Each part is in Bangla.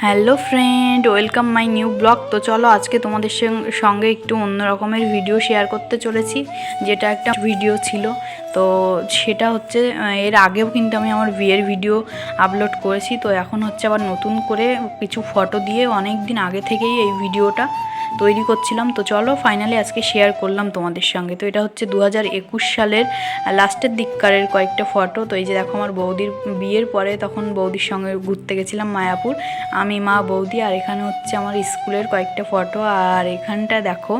Hello friend, welcome my new blog. তো চলো আজকে তোমাদের সঙ্গ- একটু অন্য রকমের ভিডিও শেয়ার করতে চলেছি, যেটা একটা ভিডিও ছিল। তো সেটা হচ্ছে এর আগেও কিন্তু আমি আমার বিয়ের ভিডিও আপলোড করেছি। তো এখন হচ্ছে আবার নতুন করে কিছু ফটো দিয়ে অনেক দিন আগে থেকেই এই ভিডিওটা তৈরি করছিলাম। তো চলো ফাইনালি আজকে শেয়ার করলাম তোমাদের সঙ্গে। তো এটা হচ্ছে দু হাজার একুশ সালের লাস্টের দিককারের কয়েকটা ফটো তো এই যে দেখো আমার বৌদির বিয়ের পরে তখন বৌদির সঙ্গে ঘুরতে গেছিলাম মায়াপুর। আমি, মা, বৌদি আর এখানে হচ্ছে আমার স্কুলের কয়েকটা ফটো আর এখানটা দেখো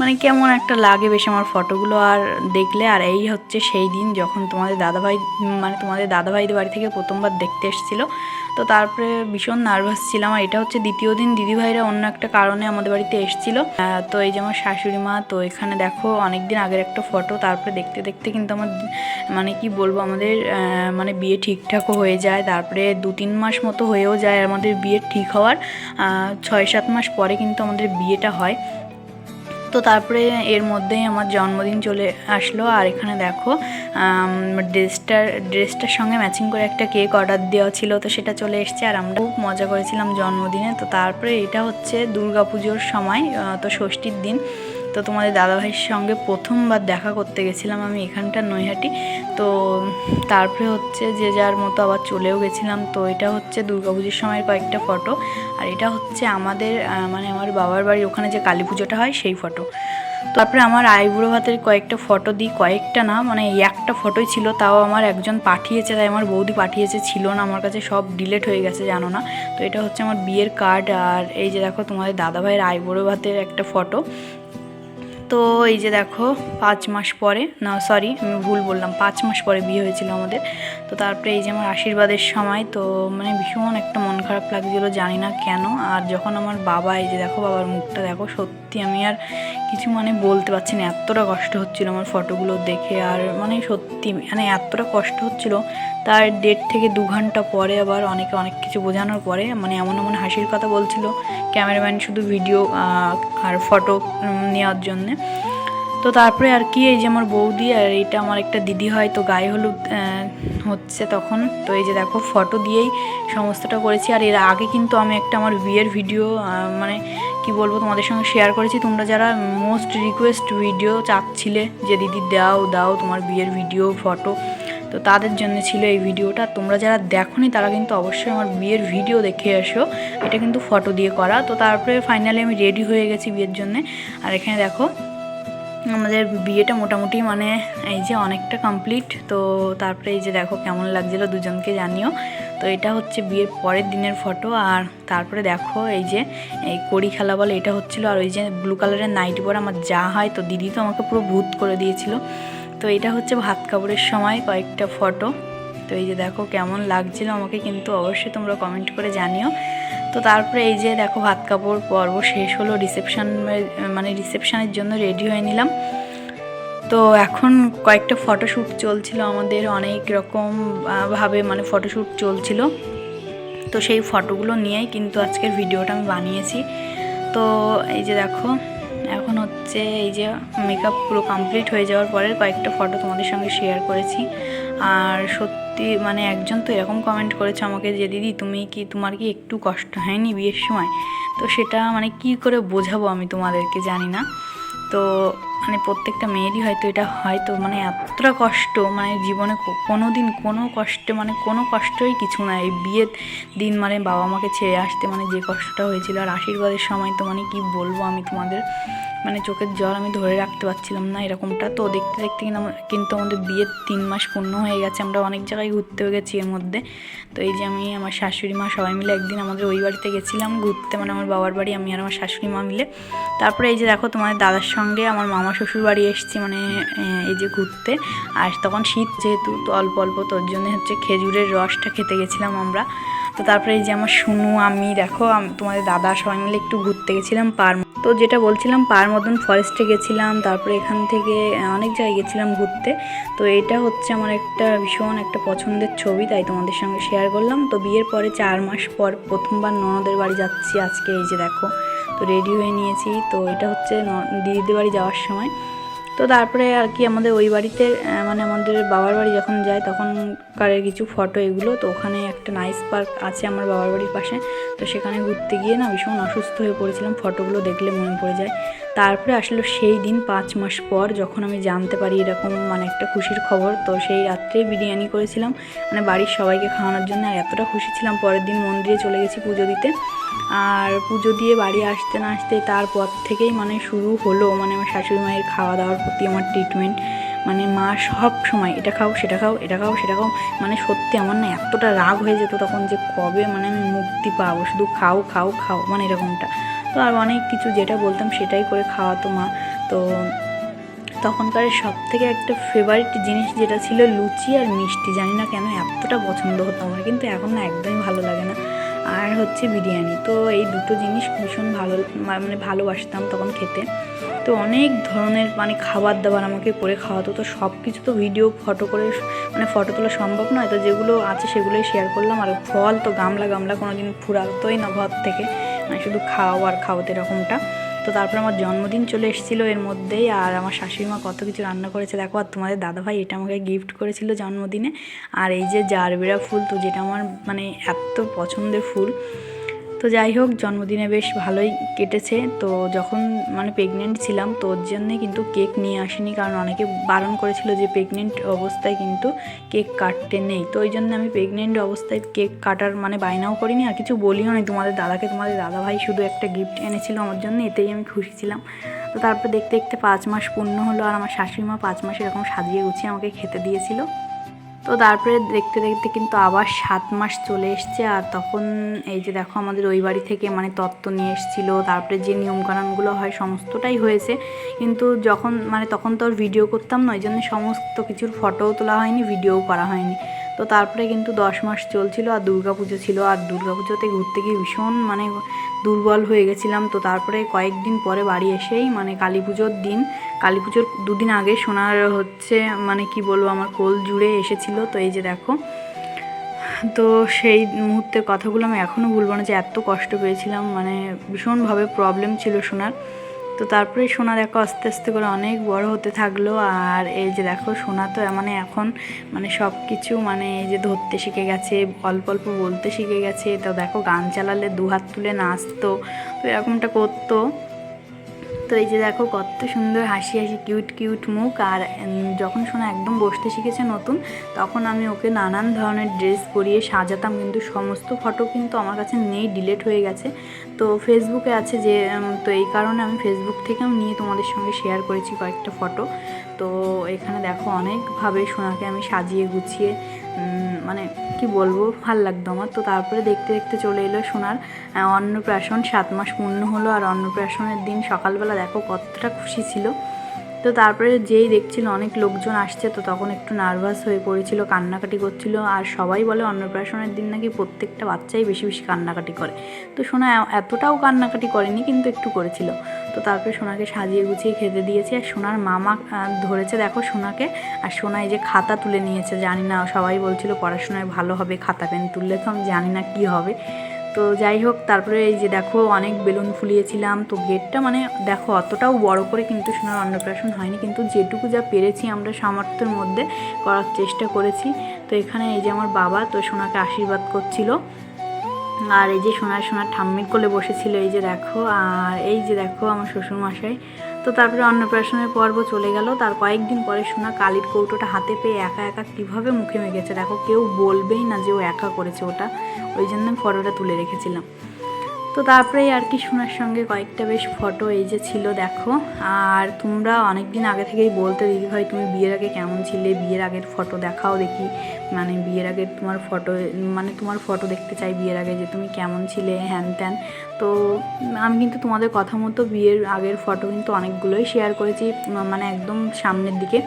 মানে কেমন একটা লাগে বেশ আমার ফটোগুলো আর দেখলে, আর এই হচ্ছে সেই দিন যখন তোমাদের দাদাভাই মানে তোমাদের দাদাভাইদের বাড়ি থেকে প্রথমবার দেখতে এসেছিল। তো তারপরে ভীষণ নার্ভাস ছিলাম আর এটা হচ্ছে দ্বিতীয় দিন দিদিভাইরা অন্য একটা কারণে আমাদের বাড়িতে এসেছিল। তো এই যে আমার শাশুড়ি মা, তো এখানে দেখো অনেক দিন আগের একটা ফটো তারপরে দেখতে দেখতে কিন্তু আমার মানে কি বলব, আমাদের মানে বিয়ে ঠিকঠাকও হয়ে যায়। তারপরে দু তিন মাস মতো হয়েও যায় আমাদের বিয়ে ঠিক হওয়ার। ছয় সাত মাস পরে কিন্তু আমাদের বিয়েটা হয়। তো তারপরে এর মধ্যেই আমার জন্মদিন চলে আসলো। আর এখানে দেখো ড্রেসটার ড্রেসটার সঙ্গে ম্যাচিং করে একটা কেক অর্ডার দেওয়া ছিল, তো সেটা চলে এসছে। আর আমরা খুব মজা করেছিলাম জন্মদিনে। তো তারপরে এটা হচ্ছে দুর্গাপুজোর সময় তো ষষ্ঠীর দিন। তো তোমাদের দাদাভাইয়ের সঙ্গে প্রথমবার দেখা করতে গেছিলাম আমি এখানটার নৈহাটি। তো তারপরে হচ্ছে যে যার মতো আবার চলেও গেছিলাম। তো এটা হচ্ছে দুর্গাপুজোর সময়ের কয়েকটা ফটো। আর এটা হচ্ছে আমাদের মানে আমার বাবার বাড়ির ওখানে যে কালী পুজোটা হয় সেই ফটো। তারপরে আমার আইবুড়ো ভাতের কয়েকটা ফটো দিই, কয়েকটা না মানে একটা ফটোই ছিল, তাও আমার একজন পাঠিয়েছে, তাই আমার বৌদি পাঠিয়েছে, ছিল না, আমার কাছে সব ডিলেট হয়ে গেছে, জানো না। তো এটা হচ্ছে আমার বিয়ের কার্ড আর এই যে দেখো তোমাদের দাদাভাইয়ের আইবুড়ো ভাতের একটা ফটো। তো এই যে দেখো পাঁচ মাস পরে, না সরি আমি ভুল বললাম, পাঁচ মাস পরে বিয়ে হয়েছিল আমাদের। তো তারপরে এই যে আমার আশীর্বাদের সময়, তো মানে ভীষণ একটা মন খারাপ লাগছিল জানি না কেন। আর যখন আমার বাবা, এই যে দেখো বাবার মুখটা, দেখো সত্যি আমি আর কিছু মানে বলতে পারছি না, এতটা কষ্ট হচ্ছিল আমার ফটোগুলো দেখে। আর মানে সত্যি মানে এতটা কষ্ট হচ্ছিল, তার ডেট থেকে দু ঘণ্টা পরে আবার অনেকে অনেক কিছু বোঝানোর পরে মানে এমন এমন হাসির কথা বলছিল, ক্যামেরাম্যান শুধু ভিডিও আর ফটো নেওয়ার জন্যে। তো তারপরে আর কি, এই যে আমার বৌদি আর এটা আমার একটা দিদি হয়, তো গায়ে হলুদ হচ্ছে তখন। তো এই যে দেখো ফটো দিয়েই সমস্তটা করেছি। আর এর আগে কিন্তু আমি একটা আমার বিয়ের ভিডিও মানে কি বলব তোমাদের সঙ্গে শেয়ার করেছি। তোমরা যারা মোস্ট রিকোয়েস্ট ভিডিও চাচ্ছিলে যে, দিদি, দাও দাও তোমার বিয়ের ভিডিও ফটো তো তাদের জন্য ছিল এই ভিডিওটা তোমরা যারা দেখোনি, তারা কিন্তু অবশ্যই আমার বিয়ের ভিডিও দেখে এসো। এটা কিন্তু ফটো দিয়ে করা। তো তারপরে ফাইনালি আমি রেডি হয়ে গেছি বিয়ের জন্য। আর এখানে দেখো আমাদের বিয়েটা মোটামুটি মানে এই যে অনেকটা কমপ্লিট তো তারপরে এই যে দেখো কেমন লাগছিল দুজনকে জানিও। তো এটা হচ্ছে বিয়ের পরের দিনের ফটো আর তারপরে দেখো এই যে এই কড়ি খেলা বলে এটা হচ্ছিল আর ওই যে ব্লু কালারের নাইটি পরে আমার যা হয়, তো দিদি তো আমাকে পুরো ভূত করে দিয়েছিল। তো এটা হচ্ছে ভাত কাপড়ের সময় কয়েকটা ফটো তো এই যে দেখো কেমন লাগছিল আমাকে কিন্তু অবশ্যই তোমরা কমেন্ট করে জানিও। তো তারপরে এই যে দেখো ভাত কাপড় পর্ব শেষ হলো রিসেপশন মানে রিসেপশানের জন্য রেডি হয়ে নিলাম। তো এখন কয়েকটা ফটোশ্যুট চলছিল আমাদের, অনেক রকম ভাবে মানে ফটোশ্যুট চলছিল। তো সেই ফটোগুলো নিয়েই কিন্তু আজকের ভিডিওটা আমি বানিয়েছি। তো এই যে দেখো, এখন হচ্ছে এই যে মেকআপ পুরো কমপ্লিট হয়ে যাওয়ার পরে কয়েকটা ফটো তোমাদের সঙ্গে শেয়ার করেছি। আর সত্যি মানে একজন তো এরকম কমেন্ট করেছে আমাকে যে, দিদি, তুমি কি, তোমার কি একটু কষ্ট হয়নি বিয়ের সময়? তো সেটা মানে কি করে বোঝাবো আমি তোমাদেরকে জানি না। তো মানে প্রত্যেকটা মেয়েরই হয়তো এটা হয়তো মানে এতটা কষ্ট মানে জীবনে কোনো দিন কোনো কষ্টে মানে কোনো কষ্টই কিছু না। এই বিয়ের দিন মানে বাবা মাকে ছেড়ে আসতে মানে যে কষ্টটা হয়েছিল আর আশীর্বাদের সময় তো মানে কি বলব আমি তোমাদের। মানে চোখের জল আমি ধরে রাখতে পারছিলাম না এরকমটা। তো দেখতে দেখতে কিন্তু আমার- কিন্তু আমাদের বিয়ের তিন মাস পূর্ণ হয়ে গেছে, আমরা অনেক জায়গায় ঘুরতেও গেছি এর মধ্যে। তো এই যে আমি আমার শাশুড়ি মা সবাই মিলে একদিন আমাদের ওই বাড়িতে গেছিলাম ঘুরতে মানে আমার বাবার বাড়ি, আমি আর আমার শাশুড়ি মা মিলে। তারপরে এই যে দেখো তোমার দাদার সঙ্গে আমার মামা শ্বশুর বাড়ি এসেছি মানে এই যে ঘুরতে। আর তখন শীত যেহেতু অল্প অল্প তোর জন্য হচ্ছে খেজুরের রসটা খেতে গেছিলাম আমরা। তো তারপরে এই যে আমার শুনু আমি, দেখো তোমাদের দাদা সবাই মিলে একটু ঘুরতে গেছিলাম পার তো যেটা বলছিলাম, পার মতন ফরেস্টে গেছিলাম, তারপরে এখান থেকে অনেক জায়গায় গেছিলাম ঘুরতে। তো এটা হচ্ছে আমার একটা ভীষণ একটা পছন্দের ছবি, তাই তোমাদের সঙ্গে শেয়ার করলাম। তো বিয়ের পরে চার মাস পর প্রথমবার ননদের বাড়ি যাচ্ছি আজকে, এই যে দেখো। তো রেডি হয়ে নিয়েছি। তো এটা হচ্ছে দিদিদের বাড়ি যাওয়ার সময়। তো তারপরে আর কি আমাদের ওই বাড়িতে মানে আমাদের বাবার বাড়ি যখন যায় তখনকারের কিছু ফটো এগুলো, তো ওখানে একটা নাইস পার্ক আছে আমার বাবার বাড়ির পাশে। তো সেখানে ঘুরতে গিয়ে না ভীষণ অসুস্থ হয়ে পড়েছিলাম ফটোগুলো দেখলে মনে পড়ে যায়। তারপরে আসলো সেই দিন পাঁচ মাস পর যখন আমি জানতে পারি এরকম মানে একটা খুশির খবর, তো সেই রাত্রে বিরিয়ানি করেছিলাম। মানে বাড়ির সবাইকে খাওয়ানোর জন্য আর এতটা খুশি ছিলাম, পরের দিন মন্দিরে চলে গেছি পুজো দিতে। আর পুজো দিয়ে বাড়ি আসতে না আসতে তারপর থেকেই মানে শুরু হলো। মানে আমার শাশুড়ি মায়ের খাওয়া দাওয়ার প্রতি আমার ট্রিটমেন্ট মানে মা সব সময়, এটা খাও, সেটা খাও, এটা খাও, সেটা খাও। মানে সত্যি আমার না এতটা রাগ হয়ে যেত তখন যে কবে মানে আমি মুক্তি পাবো। শুধু খাও খাও খাও মানে এরকমটা। তো আর অনেক কিছু যেটা বলতাম সেটাই করে খাওয়াতো মা। তো তখনকার সব থেকে একটা ফেভারিট জিনিস যেটা ছিল লুচি আর মিষ্টি। জানি না কেন এতটা পছন্দ হতো আমার, কিন্তু এখন না একদমই ভালো লাগে না। আর হচ্ছে বিরিয়ানি। তো এই দুটো জিনিস ভীষণ ভালো মানে ভালোবাসতাম তখন খেতে। তো অনেক ধরনের মানে খাবার দাবার আমাকে করে খাওয়াতো। তো সব কিছু তো ভিডিও ফটো করে মানে ফটো তোলা সম্ভব নয়। তো যেগুলো আছে সেগুলোই শেয়ার করলাম। আর ফল তো গামলা গামলা কোনো দিন ফুরাতোই না ঘর থেকে। মানে শুধু খাও আর খাওয়াতে এরকমটা। তো তারপর আমার জন্মদিন চলে এসেছিল এর মধ্যেই, আর আমার শাশুড়ি মা কত কিছু রান্না করেছে। দেখো, আর তোমাদের দাদাভাই এটা আমাকে গিফট করেছিল জন্মদিনে। আর এই যে জারবেরা ফুল, তো যেটা আমার মানে এত পছন্দের ফুল তো যাই হোক, জন্মদিনে বেশ ভালোই কেটেছে। তো যখন মানে প্রেগনেন্ট ছিলাম, তো ওর জন্যে কিন্তু কেক নিয়ে আসিনি, কারণ অনেকে বারণ করেছিল যে প্রেগনেন্ট অবস্থায় কিন্তু কেক কাটতে নেই। তো ওই জন্য আমি প্রেগনেন্ট অবস্থায় কেক কাটার মানে বায়নাও করিনি, আর কিছু বলিও নি তোমাদের দাদাকে, তোমাদের দাদা ভাই শুধু একটা গিফট এনেছিল আমার জন্য, এতেই আমি খুশি ছিলাম। তো তারপর দেখতে দেখতে পাঁচ মাস পূর্ণ হলো, আর আমার শাশুড়ি মা পাঁচ মাস এরকম সাজিয়ে গুছিয়ে আমাকে খেতে দিয়েছিল। তো তারপরে দেখতে দেখতে কিন্তু আবার সাত মাস চলে এসছে, আর তখন এই যে দেখো আমাদের ওই বাড়ি থেকে মানে তত্ত্ব নিয়ে এসেছিল, তারপরে যে নিয়মকানুনগুলো হয় সমস্তটাই হয়েছে। কিন্তু যখন মানে তখন তো আর ভিডিও করতাম না, ওই জন্য সমস্ত কিছুর ফটোও তোলা হয়নি ভিডিও করা হয়নি। তো তারপরে কিন্তু দশ মাস চলছিল আর দুর্গা পুজো ছিল। আর দুর্গা পুজোতে ঘুরতে গিয়ে ভীষণ মানে দুর্বল হয়ে গেছিলাম। তো তারপরে কয়েকদিন পরে বাড়ি এসেই মানে কালী পুজোর দিন কালী পুজোর দুদিন আগে সোনার হচ্ছে মানে কি বলব আমার কোল জুড়ে এসেছিল। তো এই যে দেখো, তো সেই মুহূর্তের কথাগুলো আমি এখনও ভুলবো না যে এত কষ্ট পেয়েছিলাম। মানে ভীষণভাবে প্রবলেম ছিল সোনার। তো তারপরে সোনা দেখো আস্তে আস্তে করে অনেক বড় হতে থাকল। আর এই যে দেখো, সোনা তো মানে এখন মানে সব কিছু মানে এই যে ধরতে শিখে গেছে, অল্প অল্প বলতে শিখে গেছে। তো দেখো, গান চালালে দু হাত তুলে নাচতো। তো এরকমটা করতো। তো এই যে দেখো কত সুন্দর হাসি হাসি কিউট কিউট মুখ। আর যখন শোনা একদম বসতে শিখেছে নতুন, তখন আমি ওকে নানান ধরনের ড্রেস পরিয়ে সাজাতাম। কিন্তু সমস্ত ফটো কিন্তু আমার কাছে নেই ডিলেট হয়ে গেছে। তো ফেসবুকে আছে যে তো এই কারণে আমি ফেসবুক থেকে আমি নিয়ে তোমাদের সঙ্গে শেয়ার করেছি কয়েকটা ফটো তো এখানে দেখো অনেকভাবে সোনাকে আমি সাজিয়ে গুছিয়ে মানে কি বলব, ভালো লাগতো আমার। তো তারপরে দেখতে দেখতে চলে এলো সোনার অন্নপ্রাশন। সাত মাস পূর্ণ হলো আর অন্নপ্রাশনের দিন সকালবেলা দেখো কতটা খুশি ছিল। তো তারপরে যেই দেখছিল অনেক লোকজন আসছে, তো তখন একটু নার্ভাস হয়ে পড়েছিল, কান্নাকাটি করছিল। আর সবাই বলে অন্নপ্রাশনের দিন নাকি প্রত্যেকটা বাচ্চাই বেশি বেশি কান্নাকাটি করে। তো সোনা এতটাও কান্নাকাটি করেনি, কিন্তু একটু করেছিল। তো তারপরে সোনাকে সাজিয়ে গুছিয়ে খেতে দিয়েছি। আর সোনার মামা ধরেছে দেখো সোনাকে। আর সোনা এই যে খাতা তুলে নিয়েছে, জানি না, সবাই বলছিল পড়াশোনায় ভালো হবে, খাতা পেন তুললে তো আমি জানি না কি হবে। তো যাই হোক, তারপরে এই যে দেখো, অনেক বেলুন ফুলিয়েছিলাম। তো গেটটা মানে দেখো, অতটাও বড় করে কিন্তু সোনার অন্নপ্রাশন হয়নি। কিন্তু যেটুকু যা পেরেছি আমরা সামর্থ্যের মধ্যে করার চেষ্টা করেছি। তো এখানে এই যে আমার বাবা, তো সোনাকে আশীর্বাদ করছিল। আর এই যে সোনার সোনার ঠাম্মির কোলে বসেছিল, এই যে দেখো, আর এই যে দেখো আমার শ্বশুরমশাই। তো তারপরে অন্নপ্রাশনের পর্ব চলে গেল। তার কয়েকদিন পরে সোনা কালির কৌটোটা হাতে পেয়ে একা একা কীভাবে মুখে মেখেছে, দেখো, কেউ বলবেই না যে ও একা করেছে ওটা। ওই জন্য ফটোটা তুলে রেখেছিলাম। তো তারপরেই আর কি সোনার সঙ্গে কয়েকটা বেশ ফটো এই যে ছিল, দেখো। আর তোমরা অনেক দিন আগে থেকেই বলতে দিদি ভাই, তুমি বিয়ের আগে কেমন ছিলে? বিয়ের আগের ফটো দেখাও দেখি। মানে বিয়ের আগে তোমার ফটো মানে তোমার ফটো দেখতে চাই বিয়ের আগে যে তুমি কেমন ছিলে, হ্যান ত্যান। তো আমি কিন্তু তোমাদের কথা মতো বিয়ের আগের ফটো কিন্তু অনেকগুলোই শেয়ার করেছি মানে একদম সামনের দিকে।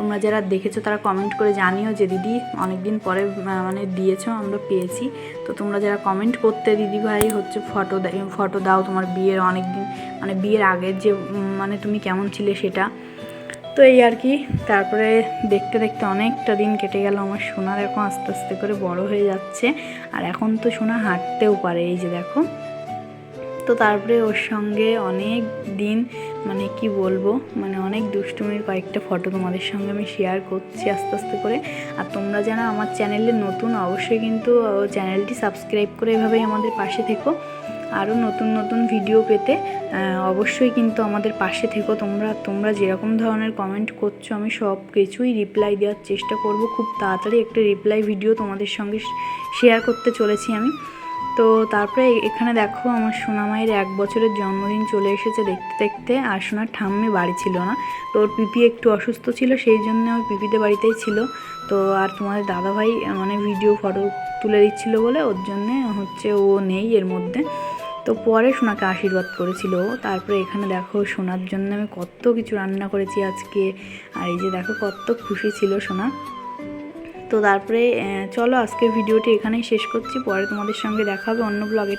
তোমরা যারা দেখেছ তারা কমেন্ট করে জানিও যে দিদি অনেক দিন পরে মানে দিয়েছ, আমরা পেয়েছি। তো তোমরা যারা কমেন্ট করতে দিদি ভাই হচ্ছে ফটো ফটো দাও তোমার বিয়ের অনেক দিন মানে বিয়ের আগের যে মানে তুমি কেমন ছিলে সেটা। তো এই আর কি, তারপরে দেখতে দেখতে অনেকটা দিন কেটে গেল, আমার সোনা দেখো আস্তে আস্তে করে বড় হয়ে যাচ্ছে। আর এখন তো সোনা হাঁটতেও পারে, এই যে দেখো। তো তারপরে ওর সঙ্গে অনেক দিন মানে কি বলব মানে অনেক দুষ্টুমির কয়েকটা ফটো তোমাদের সঙ্গে আমি শেয়ার করছি আস্তে আস্তে করে। আর তোমরা যারা আমার চ্যানেলে নতুন, অবশ্যই কিন্তু চ্যানেলটি সাবস্ক্রাইব করে এভাবেই আমাদের পাশে থেকো। আরও নতুন নতুন ভিডিও পেতে অবশ্যই কিন্তু আমাদের পাশে থেকো। তোমরা তোমরা যেরকম ধরনের কমেন্ট করছ, আমি সব কিছুই রিপ্লাই দেওয়ার চেষ্টা করব। খুব তাড়াতাড়ি একটা রিপ্লাই ভিডিও তোমাদের সঙ্গে শেয়ার করতে চলেছি আমি। তো তারপরে এখানে দেখো আমার সোনামায়ের এক বছরের জন্মদিন চলে এসেছে দেখতে দেখতে, আর সোনার ঠাম্মি বাড়ি ছিল না। তো ওর পিপি একটু অসুস্থ ছিল, সেই জন্য ওর পিপিতে বাড়িতেই ছিল। তো আর তোমাদের দাদাভাই মানে ভিডিও ফটো তুলে দিচ্ছিল বলে, ওর জন্যে হচ্ছে ও নেই এর মধ্যে। তো পরে সোনাকে আশীর্বাদ করেছিল তারপরে এখানে দেখো সোনার জন্য আমি কত কিছু রান্না করেছি আজকে। আর এই যে দেখো কত খুশি ছিল সোনা। তো তারপরে চলো আজকে ভিডিওটি এখানেই শেষ করছি। পরে তোমাদের সঙ্গে দেখা হবে অন্য ব্লগে